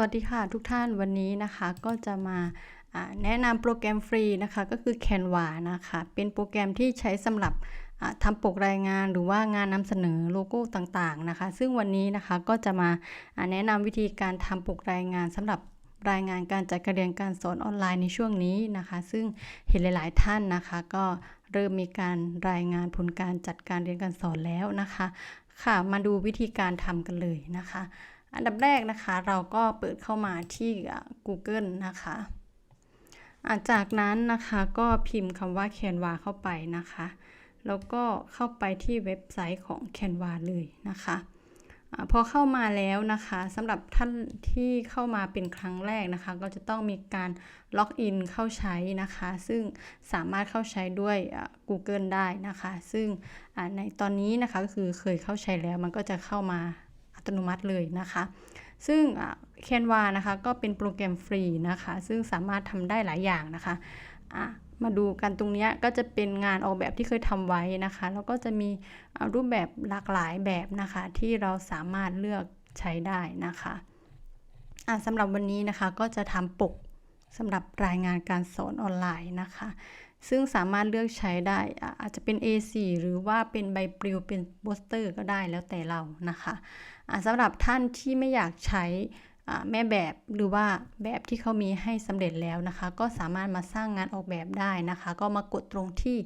วัสดีค่ะทุกท่านวันนี้นะคะก็จะมาแนะนำโปรแกรมฟรีนะคะก็คือ Canva นะคะเป็นโปรแกรมที่ใช้สำหรับอ่าทำปกรายงานหรือว่างานนำเสนอโลโก้ต่างๆนะคะ ซึ่งวันนี้นะคะก็จะมาอ่าแนะนำวิธีการทำปกรายงานสำหรับรายงานการจัดการเรียนการสอนออนไลน์ในช่วงนี้นะคะ ซึ่งเห็นหลาย ๆ ท่านนะคะ ก็เริ่มมีการรายงานผลการจัดการเรียนการสอนแล้วนะคะ ค่ะมาดูวิธีการทำกันเลยนะคะ อันดับแรกนะคะเราก็เปิดเข้ามาที่ Google นะคะาจากนั้นนะคะก็พิมพ์คำว่า Canva เข้าไปนะคะ แล้วก็เข้าไปที่เว็บไซต์ของ Canva เลยนะคะอพอเข้ามาแล้วนะคะสำหรับท่านที่เข้ามาเป็นครั้งแรกนะคะ ก็จะต้องมีการล็อกอินเข้าใช้นะคะ ซึ่งสามารถเข้าใช้ด้วย Google ได้นะคะ ซึ่งในตอนนี้นะคะก็คือเคยเข้าใช้แล้วมันก็จะเข้ามา ตโนมัติเลยนะคะ ซึ่งแคนวานะคะก็เป็นโปรแกรมฟรีนะคะ ซึ่งสามารถทำได้หลายอย่างนะคะะมาดูกันตรงนี้ก็จะเป็นงานออกแบบที่เคยทำไว้นะคะ แล้วก็จะมีรูปแบบหลากหลายแบบนะคะ ที่เราสามารถเลือกใช้ได้นะคะะสำหรับวันนี้นะคะก็จะทำปก สำหรับรายงานการสอนออนไลน์นะคะ ซึ่งสามารถเลือกใช้ได้อาจจะเป็น A4 หรือว่าเป็นใบปลิวเป็นโปสเตอร์ก็ได้แล้วแต่เรานะคะะสำหรับท่านที่ไม่อยากใช้แม่แบบหรือว่าแบบที่เขามีให้สำเร็จแล้วนะคะ ก็สามารถมาสร้างงานออกแบบได้นะคะ ก็มากดตรงที่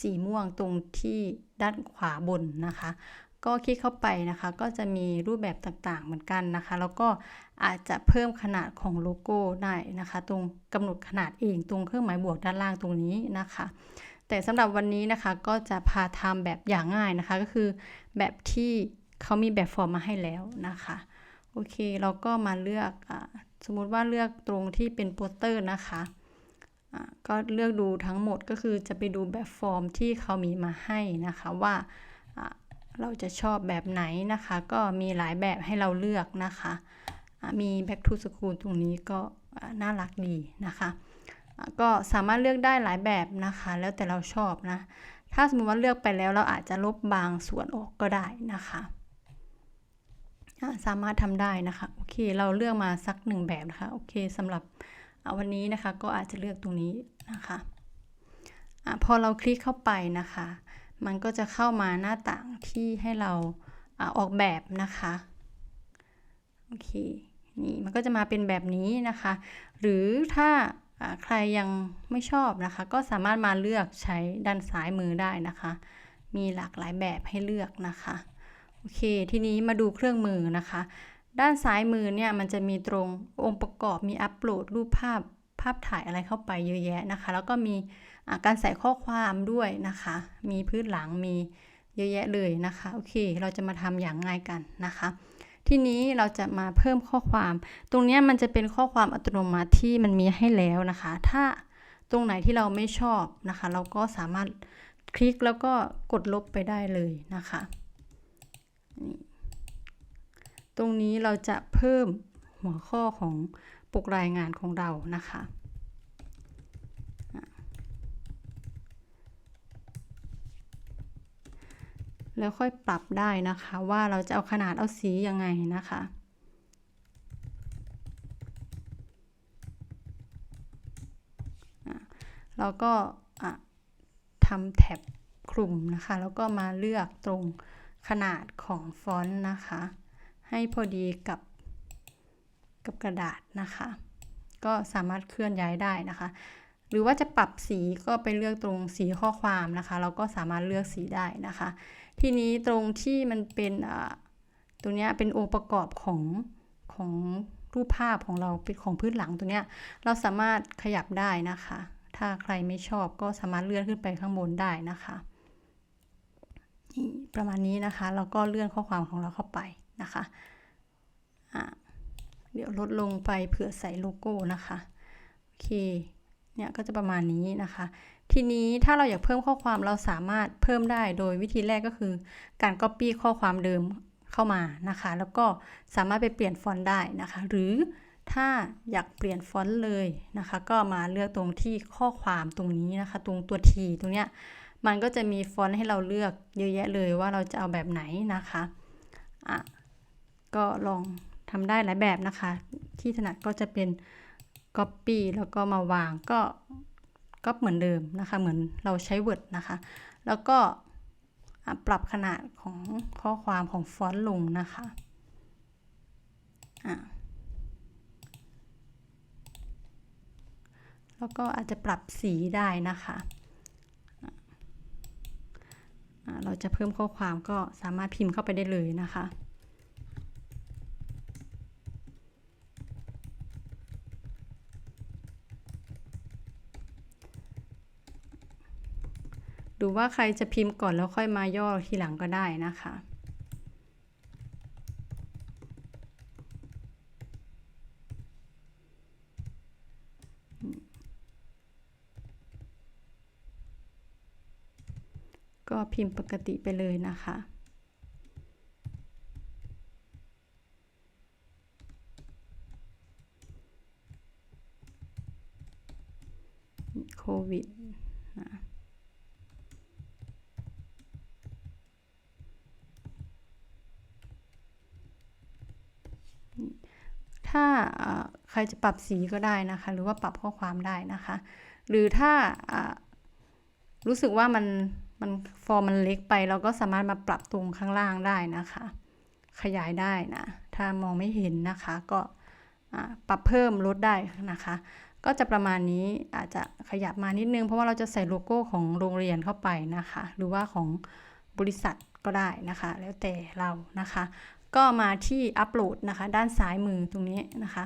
สีม่วงตรงที่ด้านขวาบนนะคะ ก็คลิกเข้าไปนะคะ ก็จะมีรูปแบบต่างๆเหมือนกันนะคะ แล้วก็อาจจะเพิ่มขนาดของโลโก้ได้นะคะ ตรงกำหนดขนาดเองตรงเครื่องหมายบวกด้านล่างตรงนี้นะคะ แต่สำหรับวันนี้นะคะก็จะพาทำแบบอย่างง่ายนะคะ ก็คือแบบที่เขามีแบบฟอร์มมาให้แล้วนะคะโอเคเราก็มาเลือกอสมมุติว่าเลือกตรงที่เป็นโปสเตอร์นะคะะก็เลือกดูทั้งหมดก็คือจะไปดูแบบฟอร์มที่เขามีมาให้นะคะว่า เราจะชอบแบบไหนนะคะ ก็มีหลายแบบให้เราเลือกนะคะ มี back to school ตรงนี้ก็น่ารักดีนะคะ ก็สามารถเลือกได้หลายแบบนะคะ แล้วแต่เราชอบนะ ถ้าสมมติว่าเลือกไปแล้วเราอาจจะลบบางส่วนออกก็ได้นะคะสามารถทำได้นะคะโอเคเราเลือกมาสักหนึ่งแบบนะคะโอเคสำหรับวันนี้นะคะก็อาจจะเลือกตรงนี้นะคะอะพอเราคลิกเข้าไปนะคะ มันก็จะเข้ามาหน้าต่างที่ให้เราออกแบบนะคะโอเคนี่มันก็จะมาเป็นแบบนี้นะคะ หรือถ้าใครยังไม่ชอบนะคะ ก็สามารถมาเลือกใช้ด้านซ้ายมือได้นะคะ มีหลากหลายแบบให้เลือกนะคะโอเค ทีนี้มาดูเครื่องมือนะคะ ด้านซ้ายมือเนี่ยมันจะมีตรงองค์ประกอบมีอัปโหลดรูปภาพภาพถ่ายอะไรเข้าไปเยอะแยะนะคะ แล้วก็มี การใส่ข้อความด้วยนะคะ มีพื้นหลังมีเยอะแยะเลยนะคะโอเค เราจะมาทำอย่างง่ายกันนะคะ ทีนี้เราจะมาเพิ่มข้อความ ตรงนี้มันจะเป็นข้อความอัตโนมัติที่มันมีให้แล้วนะคะ ถ้าตรงไหนที่เราไม่ชอบนะคะ เราก็สามารถคลิกแล้วก็กดลบไปได้เลยนะคะตรงนี้เราจะเพิ่มหัวข้อของปกรายงานของเรานะคะ แล้วค่อยปรับได้นะคะ ว่าเราจะเอาขนาดเอาสียังไงนะคะเราก็ทำแท็บคลุมนะคะ แล้วก็มาเลือกตรงขนาดของฟอนต์นะคะ ให้พอดีกับกับกระดาษนะคะ ก็สามารถเคลื่อนย้ายได้นะคะ หรือว่าจะปรับสีก็ไปเลือกตรงสีข้อความนะคะ เราก็สามารถเลือกสีได้นะคะ ทีนี้ตรงที่มันเป็นตรงนี้เป็นองค์ประกอบของของรูปภาพของเราเป็นของพื้นหลังตรงนี้เราสามารถขยับได้นะคะ ถ้าใครไม่ชอบก็สามารถเลื่อนขึ้นไปข้างบนได้นะคะประมาณนี้นะคะ แล้วก็เลื่อนข้อความของเราเข้าไปนะคะะเดี๋ยวลดลงไปเผื่อใส่โลโก้นะคะ โอเค เนี่ยก็จะประมาณนี้นะคะ ทีนี้ถ้าเราอยากเพิ่มข้อความเราสามารถเพิ่มได้โดยวิธีแรกก็คือ การ Copy ข้อความเดิมเข้ามานะคะ แล้วก็สามารถไปเปลี่ยนฟอนต์ได้นะคะ หรือถ้าอยากเปลี่ยนฟอนต์เลยนะคะ ก็มาเลือกตรงที่ข้อความตรงนี้นะคะ ตรงตัว T ตรงเนี้ยมันก็จะมีฟอนต์ให้เราเลือกเยอะแยะเลยว่าเราจะเอาแบบไหนนะคะอะก็ลองทำได้หลายแบบนะคะ ที่ถนัดก็จะเป็น Copy แล้วก็มาวางก็ ก็เหมือนเดิมนะคะ เหมือนเราใช้ Word นะคะ แล้วก็ปรับขนาดของข้อความของฟอนต์ลงนะคะแล้วก็อาจจะปรับสีได้นะคะ เราจะเพิ่มข้อความก็สามารถพิมพ์เข้าไปได้เลยนะคะ ดูว่าใครจะพิมพ์ก่อนแล้วค่อยมาย่อทีหลังก็ได้นะคะก็พิมพ์ปกติไปเลยนะคะ โควิดนะ ถ้าใครจะปรับสีก็ได้นะคะ หรือว่าปรับข้อความได้นะคะ หรือถ้ารู้สึกว่ามันมันฟอร์มมันเล็กไป เราก็สามารถมาปรับตรงข้างล่างได้นะคะ ขยายได้นะ ถ้ามองไม่เห็นนะคะ ก็ปรับเพิ่มลดได้นะคะ ก็จะประมาณนี้อาจจะขยับมานิดนึง เพราะว่าเราจะใส่โลโก้ของโรงเรียนเข้าไปนะคะ หรือว่าของบริษัทก็ได้นะคะ แล้วแต่เรานะคะ ก็มาที่อัปโหลดนะคะ ด้านซ้ายมือตรงนี้นะคะ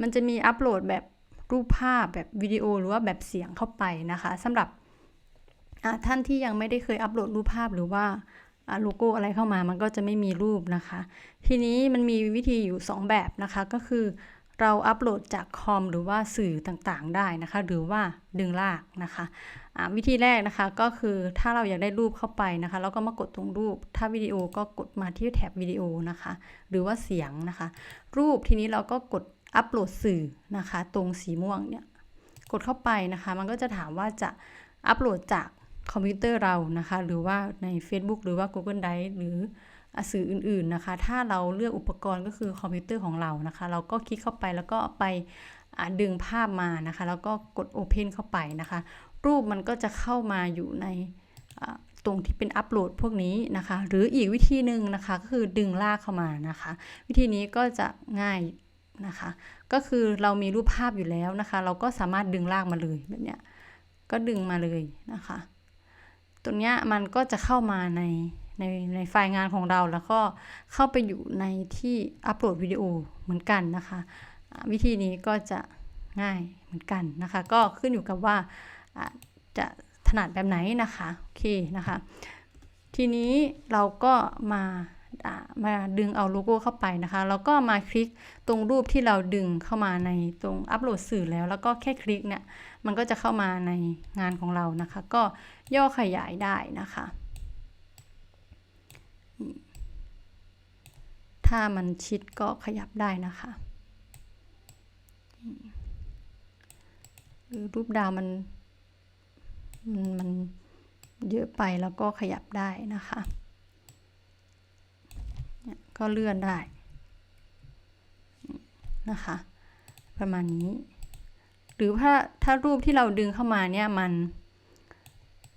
มันจะมีอัปโหลดแบบรูปภาพแบบวิดีโอหรือว่าแบบเสียงเข้าไปนะคะสำหรับท่านที่ยังไม่ได้เคยอัปโหลดรูปภาพหรือว่าโลโก้อะไรเข้ามามันก็จะไม่มีรูปนะคะ ทีนี้มันมีวิธีอยู่ 2 แบบนะคะก็คือ เราอัปโหลดจากคอมหรือว่าสื่อต่างๆได้นะคะ หรือว่าดึงลากนะคะวิธีแรกนะคะก็คือถ้าเราอยากได้รูปเข้าไปนะคะเราก็มากดตรงรูป ถ้าวิดีโอก็กดมาที่แถบวิดีโอนะคะ หรือว่าเสียงนะคะ รูปทีนี้เราก็กดอัปโหลดสื่อนะคะ ตรงสีม่วงเนี่ยกดเข้าไปนะคะ มันก็จะถามว่าจะอัปโหลดจากคอมพิวเตอร์เรานะคะ หรือว่าใน Facebook หรือว่า Google Drive หรือ สื่ออื่นๆนะคะ ถ้าเราเลือกอุปกรณ์ก็คือคอมพิวเตอร์ของเรานะคะ เราก็คลิกเข้าไปแล้วก็ไปดึงภาพมานะคะ แล้วก็กด Open เข้าไปนะคะ รูปมันก็จะเข้ามาอยู่ในตรงที่เป็นอัปโหลดพวกนี้นะคะ หรืออีกวิธีหนึ่งนะคะก็คือดึงลากเข้ามานะคะ วิธีนี้ก็จะง่ายนะคะ ก็คือเรามีรูปภาพอยู่แล้วนะคะ เราก็สามารถดึงลากมาเลยแบบเนี้ยก็ดึงมาเลยนะคะ ตัวเนี้ยมันก็จะเข้ามาใน ในในไฟล์งานของเราแล้วก็เข้าไปอยู่ในที่อัปโหลดวิดีโอเหมือนกันนะคะ วิธีนี้ก็จะง่ายเหมือนกันนะคะ ก็ขึ้นอยู่กับว่าจะถนัดแบบไหนนะคะโอเคนะคะ ทีนี้เราก็มามาดึงเอาโลโก้เข้าไปนะคะ แล้วก็มาคลิกตรงรูปที่เราดึงเข้ามาในตรงอัปโหลดสื่อแล้ว แล้วก็แค่คลิกเนี่ย มันก็จะเข้ามาในงานของเรานะคะ ก็ย่อขยายได้นะคะ ถ้ามันชิดก็ขยับได้นะคะ หรือรูปดาวมันมันมันเยอะไปแล้วก็ขยับได้นะคะ ก็เลื่อนได้นะคะ ประมาณนี้ หรือถ้าถ้ารูปที่เราดึงเข้ามาเนี่ยมัน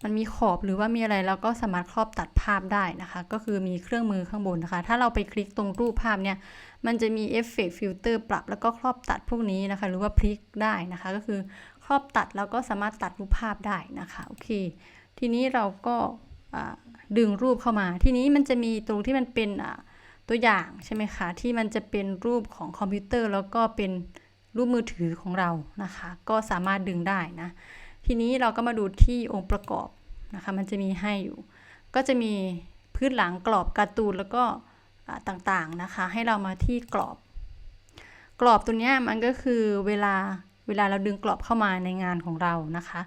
มันมีขอบหรือว่ามีอะไรเราก็สามารถครอบตัดภาพได้นะคะ ก็คือมีเครื่องมือข้างบนนะคะ ถ้าเราไปคลิกตรงรูปภาพเนี่ย มันจะมีเอฟเฟกต์ฟิลเตอร์ปรับแล้วก็ครอบตัดพวกนี้นะคะ หรือว่าพลิกได้นะคะ ก็คือครอบตัดแล้วก็สามารถตัดรูปภาพได้นะคะโอเค ทีนี้เราก็ดึงรูปเข้ามา ทีนี้มันจะมีตรงที่มันเป็นตัวอย่างใช่ไหมคะ ที่มันจะเป็นรูปของคอมพิวเตอร์ แล้วก็เป็นรูปมือถือของเรานะคะ ก็สามารถดึงได้นะ ทีนี้เราก็มาดูที่องค์ประกอบนะคะมันจะมีให้อยู่ ก็จะมีพื้นหลังกรอบการ์ตูนแล้วก็ต่างๆนะคะ ให้เรามาที่กรอบ กรอบตัวนี้มันก็คือเวลาเวลาเราดึงกรอบเข้ามาในงานของเรานะคะ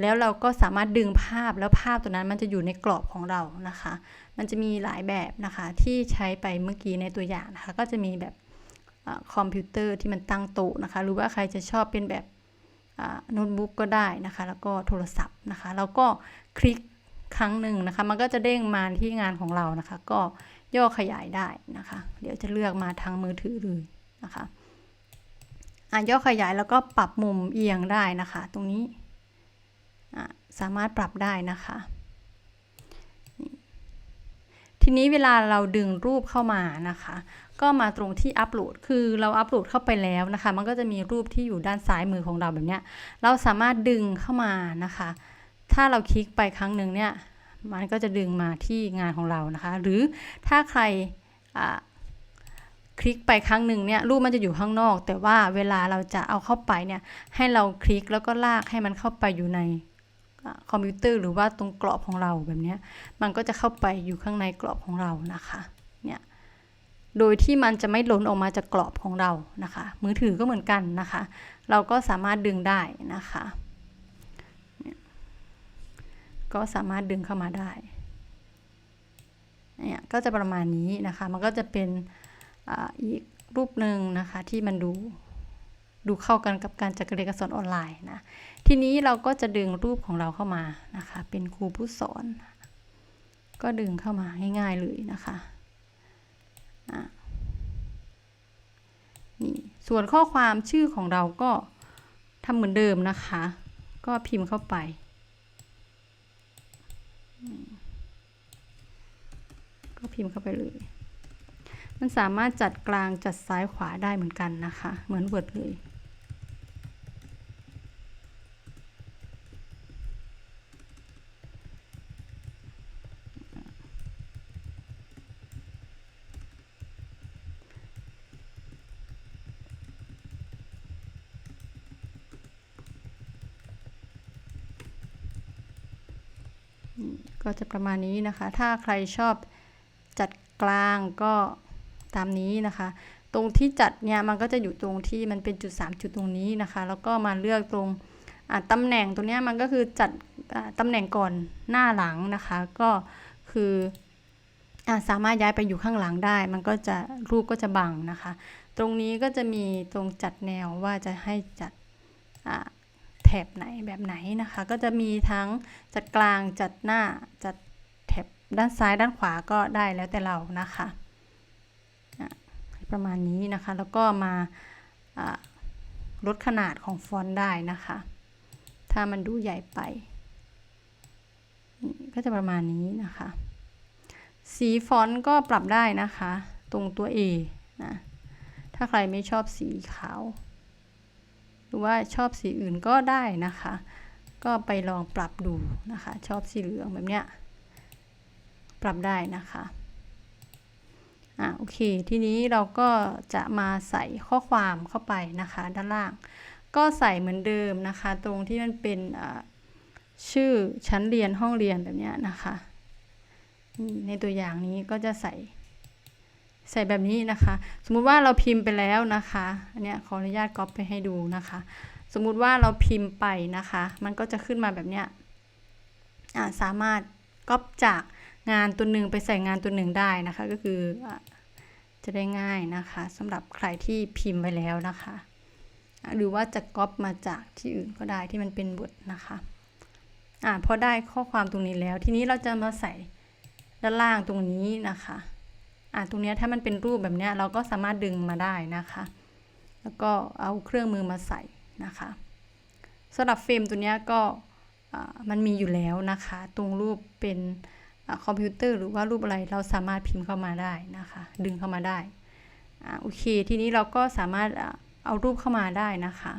แล้วเราก็สามารถดึงภาพแล้วภาพตัวนั้นมันจะอยู่ในกรอบของเรานะคะ มันจะมีหลายแบบนะคะที่ใช้ไปเมื่อกี้ในตัวอย่างนะคะ ก็จะมีแบบคอมพิวเตอร์ที่มันตั้งโต๊ะนะคะ หรือว่าใครจะชอบเป็นแบบ โน้ตบุ๊กก็ได้นะคะ แล้วก็โทรศัพท์นะคะแล้วก็คลิกครั้งหนึ่งนะคะ มันก็จะเด้งมาที่งานของเรานะคะ ก็ย่อขยายได้นะคะ เดี๋ยวจะเลือกมาทางมือถือเลยนะคะอะย่อขยายแล้วก็ปรับมุมเอียงได้นะคะ ตรงนี้อะสามารถปรับได้นะคะ ทีนี้เวลาเราดึงรูปเข้ามานะคะ ก็มาตรงที่อัปโหลด คือเราอัปโหลดเข้าไปแล้วนะคะ มันก็จะมีรูปที่อยู่ด้านซ้ายมือของเราแบบเนี้ย เราสามารถดึงเข้ามานะคะ ถ้าเราคลิกไปครั้งหนึ่งเนี่ย มันก็จะดึงมาที่งานของเรานะคะ หรือถ้าใครคลิกไปครั้งหนึ่งเนี่ยรูปมันจะอยู่ข้างนอก แต่ว่าเวลาเราจะเอาเข้าไปเนี่ยให้เราคลิกแล้วก็ลากให้มันเข้าไปอยู่ใน คอมพิวเตอร์หรือว่าตรงกรอบของเราแบบนี้มันก็จะเข้าไปอยู่ข้างในกรอบของเรานะคะเนี่ยโดยที่มันจะไม่หล่นออกมาจากกรอบของเรานะคะ มือถือก็เหมือนกันนะคะ เราก็สามารถดึงได้นะคะก็สามารถดึงเข้ามาได้เนี่ยก็จะประมาณนี้นะคะ มันก็จะเป็นออีกรูปหนึ่งนะคะที่มันดู ดูเข้ากันกับการจัดการเรียนการสอนออนไลน์นะ ทีนี้เราก็จะดึงรูปของเราเข้ามานะคะ เป็นครูผู้สอน ก็ดึงเข้ามาง่ายๆเลยนะคะอะนี่ส่วนข้อความชื่อของเราก็ทำเหมือนเดิมนะคะ ก็พิมพ์เข้าไปก็พิมพ์เข้าไปเลย มันสามารถจัดกลางจัดซ้ายขวาได้เหมือนกันนะคะ เหมือน Word เลย ก็จะประมาณนี้นะคะ ถ้าใครชอบจัดกลางก็ตามนี้นะคะ ตรงที่จัดเนี่ยมันก็จะอยู่ตรงที่มันเป็นจุด 3 จุดตรงนี้นะคะ แล้วก็มาเลือกตรงตำแหน่งตรงนี้มันก็คือจัดตำแหน่งก่อนหน้าหลังนะคะ ก็คืออสามารถย้ายไปอยู่ข้างหลังได้ มันก็จะรูปก็จะบังนะคะ ตรงนี้ก็จะมีตรงจัดแนวว่าจะให้จัด แถบไหนแบบไหนนะคะ ก็จะมีทั้งจัดกลางจัดหน้าจัดแถบด้านซ้ายด้านขวาก็ได้แล้วแต่เรานะคะประมาณนี้นะคะ แล้วก็มาลดขนาดของฟอนต์ได้นะคะ ถ้ามันดูใหญ่ไป ก็จะประมาณนี้นะคะ สีฟอนต์ก็ปรับได้นะคะ ตรงตัว A นะ ถ้าใครไม่ชอบสีขาว หรือว่าชอบสีอื่นก็ได้นะคะ ก็ไปลองปรับดูนะคะ ชอบสีเหลืองแบบเนี้ยปรับได้นะคะอ่าโอเค ทีนี้เราก็จะมาใส่ข้อความเข้าไปนะคะ ด้านล่าง ก็ใส่เหมือนเดิมนะคะ ตรงที่มันเป็นชื่อชั้นเรียนห้องเรียนแบบนี้นะคะ ในตัวอย่างนี้ก็จะใส่ ใส่แบบนี้นะคะ สมมุติว่าเราพิมพ์ไปแล้วนะคะอันนี้ขออนุญาตก๊อปไปให้ดูนะคะ สมมุติว่าเราพิมพ์ไปนะคะ มันก็จะขึ้นมาแบบเนี้ยสามารถก๊อปจากงานตัวหนึ่งไปใส่งานตัวหนึ่งได้นะคะ ก็คืออจะได้ง่ายนะคะสำหรับใครที่พิมพ์ไว้แล้วนะคะ หรือว่าจะก๊อปมาจากที่อื่นก็ได้ที่มันเป็นบทนะคะอ่าพอได้ข้อความตรงนี้แล้ว ทีนี้เราจะมาใส่ด้านล่างตรงนี้นะคะ อ่าตรงนี้ถ้ามันเป็นรูปแบบนี้เราก็สามารถดึงมาได้นะคะ แล้วก็เอาเครื่องมือมาใส่นะคะสำหรับเฟรมตัวนี้ก็มันมีอยู่แล้วนะคะ ตรงรูปเป็นคอมพิวเตอร์หรือว่ารูปอะไรเราสามารถพิมพ์เข้ามาได้นะคะ ดึงเข้ามาได้อ่าโอเค ทีนี้เราก็สามารถเอารูปเข้ามาได้นะคะ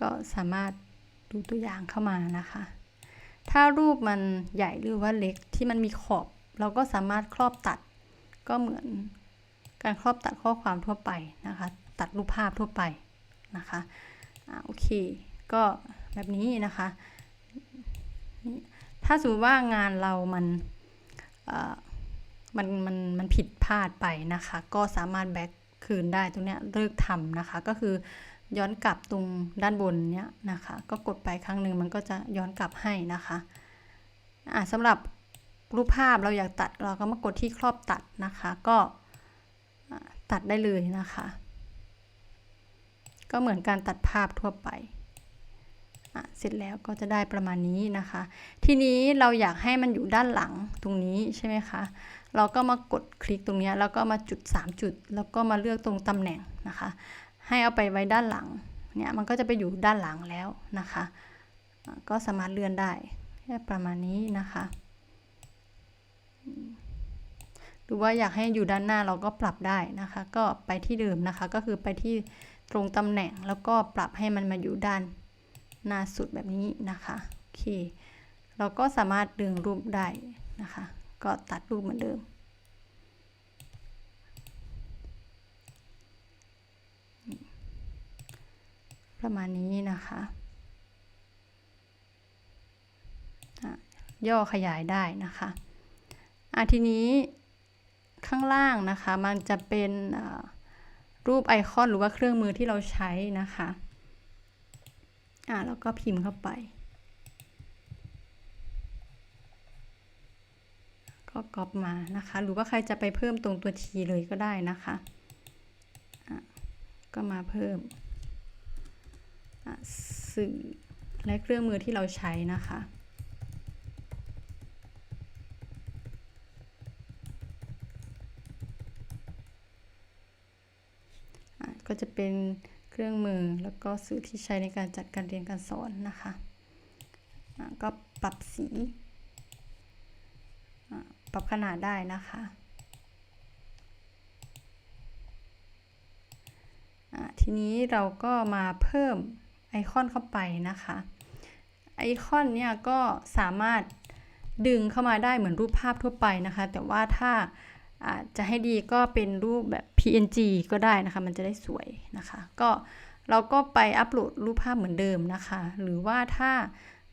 ก็สามารถดูตัวอย่างเข้ามานะคะ ถ้ารูปมันใหญ่หรือว่าเล็กที่มันมีขอบ เราก็สามารถครอบตัดก็เหมือนการครอบตัดข้อความทั่วไปนะคะ ตัดรูปภาพทั่วไปนะคะอ่าโอเค ก็แบบนี้นะคะถ้าสมมติว่างานเรามันมันมันมันผิดพลาดไปนะคะ ก็สามารถแบ็กคืนได้ตรงเนี้ยเลิกทำนะคะ ก็คือ ย้อนกลับตรงด้านบนเนี้ยนะคะ ก็กดไปครั้งหนึ่งมันก็จะย้อนกลับให้นะคะอ่าสำหรับรูปภาพเราอยากตัดเราก็มากดที่ครอบตัดนะคะ ก็ตัดได้เลยนะคะ ก็เหมือนการตัดภาพทั่วไปเสร็จแล้วก็จะได้ประมาณนี้นะคะ ทีนี้เราอยากให้มันอยู่ด้านหลังตรงนี้ใช่ไหมคะ เราก็มากดคลิกตรงนี้แล้วก็มาจุด 3 จุด แล้วก็มาเลือกตรงตำแหน่งนะคะ ให้เอาไปไว้ด้านหลังเนี่ยมันก็จะไปอยู่ด้านหลังแล้วนะคะ ก็สามารถเลื่อนได้แค่ประมาณนี้นะคะหรือว่าอยากให้อยู่ด้านหน้าเราก็ปรับได้นะคะ ก็ไปที่เดิมนะคะ ก็คือไปที่ตรงตำแหน่งแล้วก็ปรับให้มันมาอยู่ด้านหน้าสุดแบบนี้นะคะโอเคเราก็สามารถดึงรูปได้นะคะ ก็ตัดรูปเหมือนเดิม ประมาณนี้นะคะย่อขยายได้นะคะอะทีนี้ข้างล่างนะคะมันจะเป็นรูปไอคอนหรือว่าเครื่องมือที่เราใช้นะคะอะแล้วก็พิมพ์เข้าไป ก็ก๊อปมานะคะ หรือว่าใครจะไปเพิ่มตรงตัวทีเลยก็ได้นะคะะก็มาเพิ่ม สื่อและเครื่องมือที่เราใช้นะคะก็จะเป็นเครื่องมือแล้วก็สื่อที่ใช้ในการจัดการเรียนการสอนนะคะก็ปรับสี ปรับขนาดได้นะคะทีนี้เราก็มาเพิ่ม ไอคอนเข้าไปนะคะ ไอคอนเนี่ยก็สามารถดึงเข้ามาได้เหมือนรูปภาพทั่วไปนะคะ แต่ว่าถ้าจะให้ดีก็เป็นรูปแบบ PNG ก็ได้นะคะ มันจะได้สวยนะคะ ก็เราก็ไปอัปโหลดรูปภาพเหมือนเดิมนะคะ หรือว่าถ้า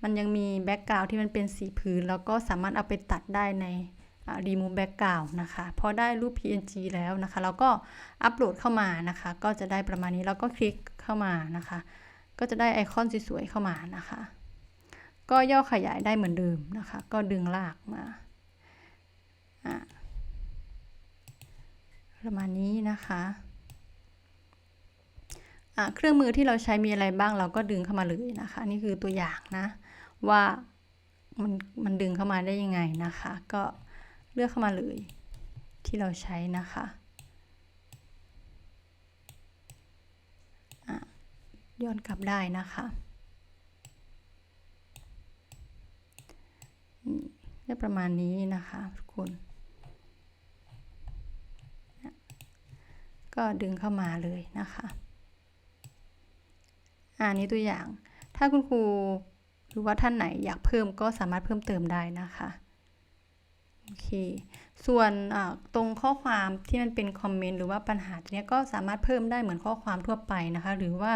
มันยังมีแบ็กกราวที่มันเป็นสีพื้นเราก็สามารถเอาไปตัดได้ในรีมูฟแบ็กกราวนะคะพอได้รูป PNG แล้วนะคะ เราก็อัปโหลดเข้ามานะคะ ก็จะได้ประมาณนี้เราก็คลิกเข้ามานะคะ ก็จะได้ไอคอนสวยๆเข้ามานะคะ ก็ย่อขยายได้เหมือนเดิมนะคะ ก็ดึงลากมาประมาณนี้นะคะเครื่องมือที่เราใช้มีอะไรบ้างเราก็ดึงเข้ามาเลยนะคะ นี่คือตัวอย่างนะ ว่ามันมันดึงเข้ามาได้ยังไงนะคะ ก็เลือกเข้ามาเลยที่เราใช้นะคะ ย้อนกลับได้นะคะนี่ประมาณนี้นะคะทุกคน ก็ดึงเข้ามาเลยนะคะอันนี้ตัวอย่าง ถ้าคุณครูหรือว่าท่านไหนอยากเพิ่มก็สามารถเพิ่มเติมได้นะคะโอเค ส่วนตรงข้อความที่มันเป็นคอมเมนต์หรือว่าปัญหาเนี้ยก็สามารถเพิ่มได้เหมือนข้อความทั่วไปนะคะ หรือว่า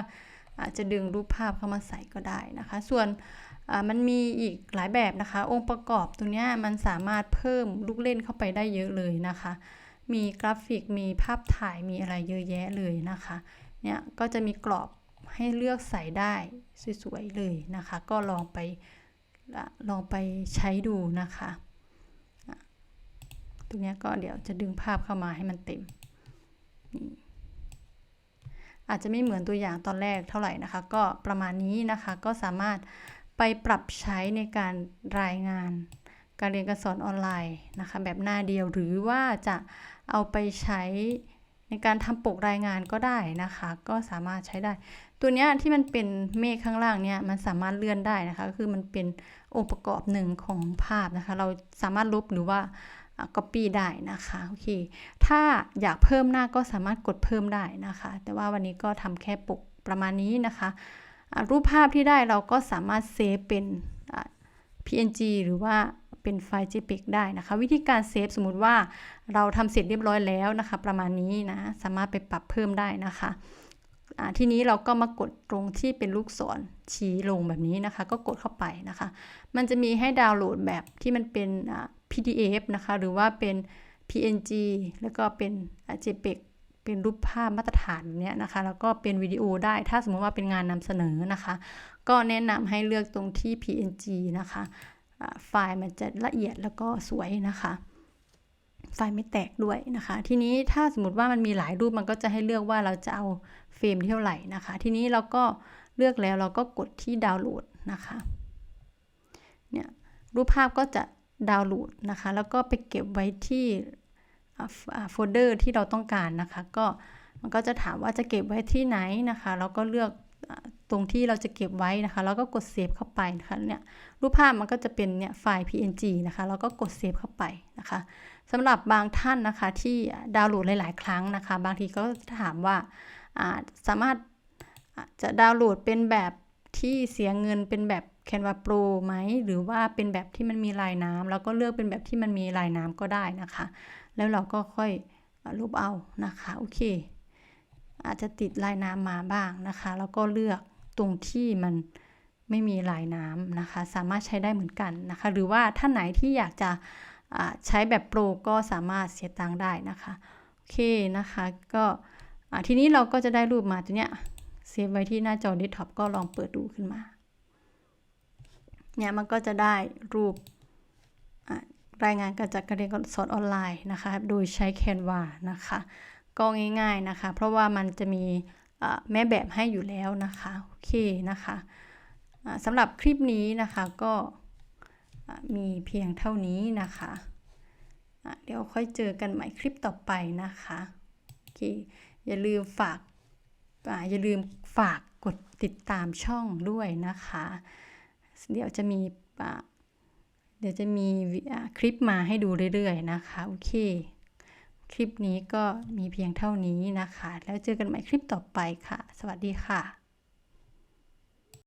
อาจจะดึงรูปภาพเข้ามาใส่ก็ได้นะคะ ส่วนมันมีอีกหลายแบบนะคะ องค์ประกอบตรงนี้มันสามารถเพิ่มลูกเล่นเข้าไปได้เยอะเลยนะคะ มีกราฟิกมีภาพถ่ายมีอะไรเยอะแยะเลยนะคะเนี่ยก็จะมีกรอบให้เลือกใส่ได้สวยๆเลยนะคะ ก็ลองไปลองไปใช้ดูนะคะตรงนี้ก็เดี๋ยวจะดึงภาพเข้ามาให้มันเต็ม อาจจะไม่เหมือนตัวอย่างตอนแรกเท่าไหร่นะคะ ก็ประมาณนี้นะคะก็สามารถไปปรับใช้ในการรายงาน การเรียนการสอนออนไลน์นะคะ แบบหน้าเดียวหรือว่าจะเอาไปใช้ในการทำปกรายงานก็ได้นะคะ ก็สามารถใช้ได้ ตัวนี้ที่มันเป็นเมฆข้างล่างเนี่ยมันสามารถเลื่อนได้นะคะ คือมันเป็นองค์ประกอบหนึ่งของภาพนะคะ เราสามารถลบหรือว่า copy ได้นะคะโอเคถ้าอยากเพิ่มหน้าก็สามารถกดเพิ่มได้นะคะ แต่ว่าวันนี้ก็ทำแค่ปกประมาณนี้นะคะรูปภาพที่ได้เราก็สามารถเซฟเป็น PNG หรือว่าเป็นไฟล์ JPEG ได้นะคะ วิธีการเซฟสมมติว่าเราทำเสร็จเรียบร้อยแล้วนะคะ ประมาณนี้นะ สามารถไปปรับเพิ่มได้นะคะ ทีนี้เราก็มากดตรงที่เป็นลูกศรชี้ลงแบบนี้นะคะ ก็กดเข้าไปนะคะ มันจะมีให้ดาวน์โหลดแบบที่มันเป็น PDF นะคะ หรือว่าเป็น PNG แล้วก็เป็น JPEG เป็นรูปภาพมาตรฐานเนี้ยนะคะ แล้วก็เป็นวิดีโอได้ถ้าสมมติว่าเป็นงานนำเสนอนะคะ ก็แนะนำให้เลือกตรงที่ PNG นะคะไฟล์มันจะละเอียดแล้วก็สวยนะคะ ไฟล์ไม่แตกด้วยนะคะ ทีนี้ถ้าสมมติว่ามันมีหลายรูปมันก็จะให้เลือกว่าเราจะเอาเฟรมเท่าไหร่นะคะ ทีนี้เราก็เลือกแล้วเราก็กดที่ดาวน์โหลดนะคะเนี่ยรูปภาพก็จะดาวน์โหลดนะคะ แล้วก็ไปเก็บไว้ที่โฟลเดอร์ที่เราต้องการนะคะ ก็มันก็จะถามว่าจะเก็บไว้ที่ไหนนะคะแล้วก็เลือกตรงที่เราจะเก็บไว้นะคะ แล้วก็กดเซฟเข้าไปนะคะเนี่ยรูปภาพมันก็จะเป็นเนี่ยไฟล์ png นะคะ แล้วก็กดเซฟเข้าไปนะคะ สำหรับบางท่านนะคะที่ดาวน์โหลดหลาย ๆ ครั้งนะคะ บางทีก็ถามว่าสามารถจะดาวน์โหลดเป็นแบบที่เสียเงินเป็นแบบ Canva Pro ไหม หรือว่าเป็นแบบที่มันมีลายน้ำแล้วก็เลือกเป็นแบบที่มันมีลายน้ำก็ได้นะคะ แล้วเราก็ค่อยลบเอานะคะ โอเค อาจจะติดลายน้ำมาบ้างนะคะ แล้วก็เลือกตรงที่มันไม่มีลายน้ำนะคะ สามารถใช้ได้เหมือนกันนะคะ หรือว่าท่านไหนที่อยากจะ ใช้แบบโปรก็สามารถเสียตังค์ได้นะคะโอเคนะคะก็ทีนี้เราก็จะได้รูปมาตัวเนี้ยเซฟไว้ที่หน้าจอเดสก์ท็อปก็ลองเปิดดูขึ้นมาเนี่ยมันก็จะได้รูปรายงานการจัดการเรียนการสอนออนไลน์นะคะ โดยใช้ Canva นะคะ ก็ง่ายๆนะคะ เพราะว่ามันจะมีแม่แบบให้อยู่แล้วนะคะ โอเคนะคะสำหรับคลิปนี้นะคะก็ มีเพียงเท่านี้นะคะเดี๋ยวค่อยเจอกันใหม่คลิปต่อไปนะคะโอเคอย่าลืมฝากอย่าลืมฝากกดติดตามช่องด้วยนะคะ เดี๋ยวจะมีเดี๋ยวจะมีคลิปมาให้ดูเรื่อยๆนะคะโอเค คลิปนี้ก็มีเพียงเท่านี้นะคะ แล้วเจอกันใหม่คลิปต่อไปค่ะ สวัสดีค่ะ